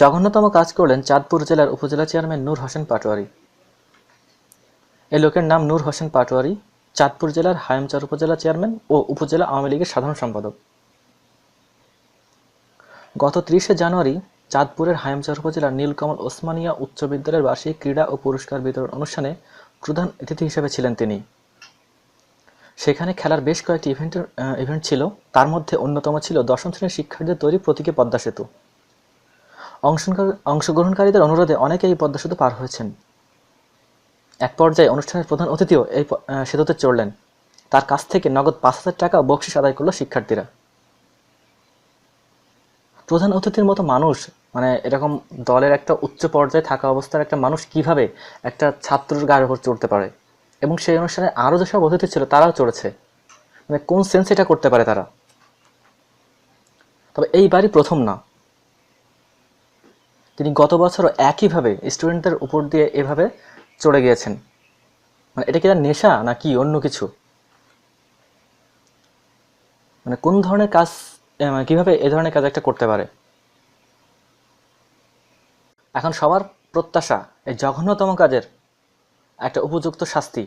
জঘন্যতম কাজ করলেন চাঁদপুর জেলার উপজেলা চেয়ারম্যান নূর হোসেন পাটোয়ারি। এই লোকের নাম নূর হোসেন পাটোয়ারি, চাঁদপুর জেলার হায়ামচর উপজেলা চেয়ারম্যান ও উপজেলা আওয়ামী লীগের সাধারণ সম্পাদক। গত ত্রিশে জানুয়ারি চাঁদপুরের হায়ামচর উপজেলার নীলকমল ওসমানিয়া উচ্চ বিদ্যালয়ের বার্ষিক ক্রীড়া ও পুরস্কার বিতরণ অনুষ্ঠানে প্রধান অতিথি হিসেবে ছিলেন তিনি। সেখানে খেলার বেশ কয়েকটি ইভেন্টের ইভেন্ট ছিল। তার মধ্যে অন্যতম ছিল দশম শ্রেণির শিক্ষার্থীদের তৈরি প্রতীকী পদ্মা সেতু। অংশগ্রহণকারীদের অনুরোধে অনেকে এই পদ্মা সেতু পার হয়েছেন। এক পর্যায়ে অনুষ্ঠানের প্রধান অতিথিও এই সেতুতে চড়লেন। তার কাছ থেকে নগদ পাঁচ হাজার টাকা বকশিস আদায় করল শিক্ষার্থীরা। প্রধান অতিথির মতো মানুষ মানে এরকম দলের একটা উচ্চ পর্যায়ে থাকা অবস্থার একটা মানুষ কীভাবে একটা ছাত্রের গায়ের উপর চড়তে পারে? এবং সেই অনুষ্ঠানে আরও যেসব অতিথি ছিল তারাও চড়েছে। মানে কোন সেন্স এটা করতে পারে তারা? তবে এইবারই প্রথম না। তিনি গত বছরও একইভাবে স্টুডেন্টদের উপর দিয়ে এভাবে চড়ে গিয়েছেন। মানে এটা কি তার নেশা না কি অন্য কিছু? মানে কোন ধরনের কাজ মানে কীভাবে এ ধরনের কাজ একটা করতে পারে? এখন সবার প্রত্যাশা, এই জঘন্যতম কাজের একটা উপযুক্ত শাস্তি।